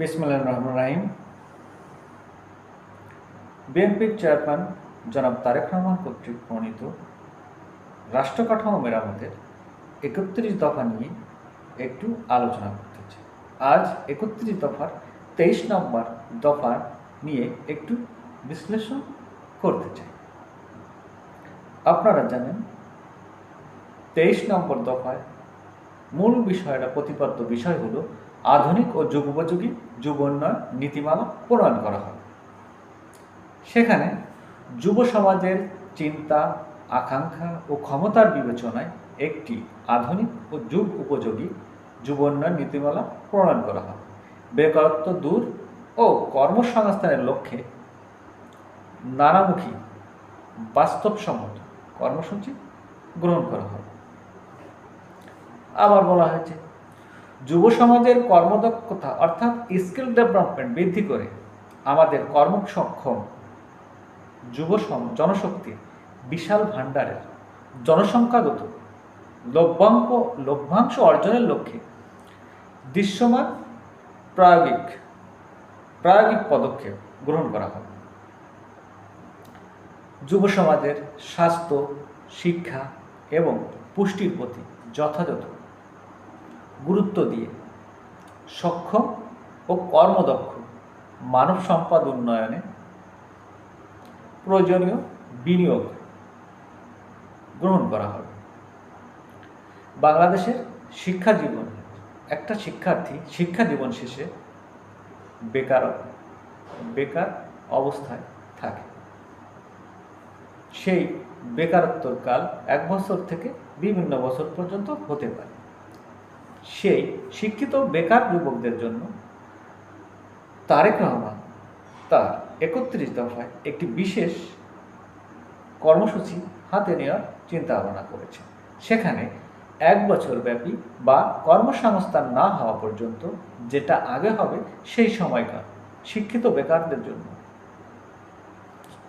বিসমুল্লাহ রহমান রাহিম। বিএনপির চেয়ারম্যান জনাব তারেক রহমান কর্তৃক প্রণীত রাষ্ট্র কাঠামো মেরামতের একত্রিশ দফা নিয়ে একটু আলোচনা করতে চাই আজ একত্রিশ দফার তেইশ নম্বর দফা নিয়ে একটু বিশ্লেষণ করতে চাই। আপনারা জানেন, তেইশ নম্বর দফায় মূল বিষয়টা প্রতিপাদ্য বিষয় হলো আধুনিক ও যুগোপযোগী যুব উন্নয়ন নীতিমালা প্রণয়ন করা হয়। সেখানে যুব সমাজের চিন্তা, আকাঙ্ক্ষা ও ক্ষমতার বিবেচনায় একটি আধুনিক ও যুগ উপযোগী যুব উন্নয়ন নীতিমালা প্রণয়ন করা হয়। বেকারত্ব দূর ও কর্মসংস্থানের লক্ষ্যে নানামুখী বাস্তবসম্মত কর্মসূচি গ্রহণ করা হয়। আবার বলা হয়েছে যুব সমাজের কর্মদক্ষতা অর্থাৎ স্কিল ডেভেলপমেন্ট বৃদ্ধি করে আমাদের কর্মসক্ষম যুব জনশক্তির বিশাল ভাণ্ডারের জনসংখ্যাগত লভ্যাঙ্ক লভ্যাংশ অর্জনের লক্ষ্যে দৃশ্যমান প্রায়োগিক প্রায়োগিক পদক্ষেপ গ্রহণ করা হবে যুব সমাজের স্বাস্থ্য, শিক্ষা এবং পুষ্টির প্রতি যথাযথ গুরুত্ব দিয়ে। সক্ষম ও কর্মদক্ষ মানব সম্পদ উন্নয়নে প্রয়োজনীয় বিনিয়োগ গ্রহণ করা হবে। বাংলাদেশের শিক্ষা জীবন, একটা শিক্ষার্থী শিক্ষা জীবন শেষে বেকার বেকার অবস্থায় থাকে। সেই বেকারত্বর কাল এক বছর থেকে বিভিন্ন বছর পর্যন্ত হতে পারে। সেই শিক্ষিত বেকার যুবকদের জন্য তারেক রহমান তার একত্রিশ দফায় একটি বিশেষ কর্মসূচি হাতে নেওয়ার চিন্তা ভাবনা করেছে। সেখানে এক বছর ব্যাপী বা কর্মসংস্থান না হওয়া পর্যন্ত যেটা আগে হবে সেই সময়কাল শিক্ষিত বেকারদের জন্য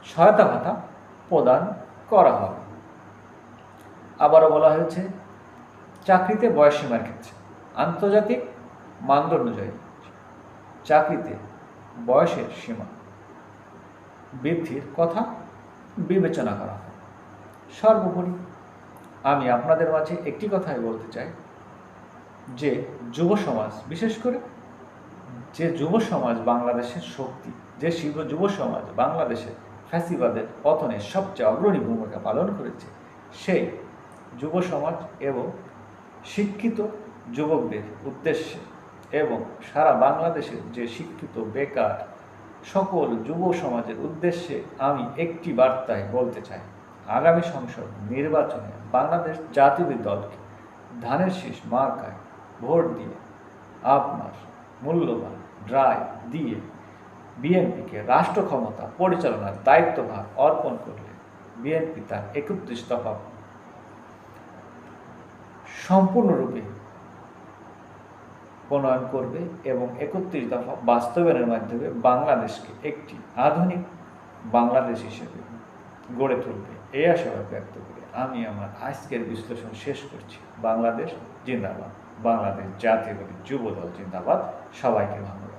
সহায়তা ভাতা প্রদান করা হবে। আবারও বলা হয়েছে, চাকরিতে বয়সীমার ক্ষেত্রে। আন্তর্জাতিক মানদণ্ড অনুযায়ী চাকরিতে বয়সের সীমা বৃদ্ধির কথা বিবেচনা করা হয়। সর্বোপরি আমি আপনাদের মাঝে একটি কথাই বলতে চাই যে যুব সমাজ, বিশেষ করে যে যুব সমাজ বাংলাদেশের শক্তি, যে শিল্প যুব সমাজ বাংলাদেশের ফ্যাসিবাদের পতনে সবচেয়ে অগ্রণী ভূমিকা পালন করেছে, সেই যুব সমাজ এবং শিক্ষিত যুবকদের উদ্দেশ্যে এবং সারা বাংলাদেশের যে শিক্ষিত, বেকার সকল যুব সমাজের উদ্দেশ্যে আমি একটি বার্তায় বলতে চাই। আগামী সংসদ নির্বাচনে বাংলাদেশ জাতীয় দলকে ধানের শীষ মার্কায় ভোট দিয়ে আপনার মূল্যবান রায় দিয়ে বিএনপিকে রাষ্ট্র ক্ষমতা পরিচালনার দায়িত্বভার অর্পণ করলে বিএনপি তার একত্রিশ দফা সম্পূর্ণরূপে প্রণয়ন করবে এবং একত্রিশ দফা বাস্তবায়নের মাধ্যমে বাংলাদেশকে একটি আধুনিক বাংলাদেশ হিসেবে গড়ে তুলবে। এই আশাবাদ ব্যক্ত করে। আমি আমার আজকের বিশ্লেষণ শেষ করছি। বাংলাদেশ জিন্দাবাদ। বাংলাদেশ জাতীয়বাদী যুবদল জিন্দাবাদ। সবাইকে ধন্যবাদ।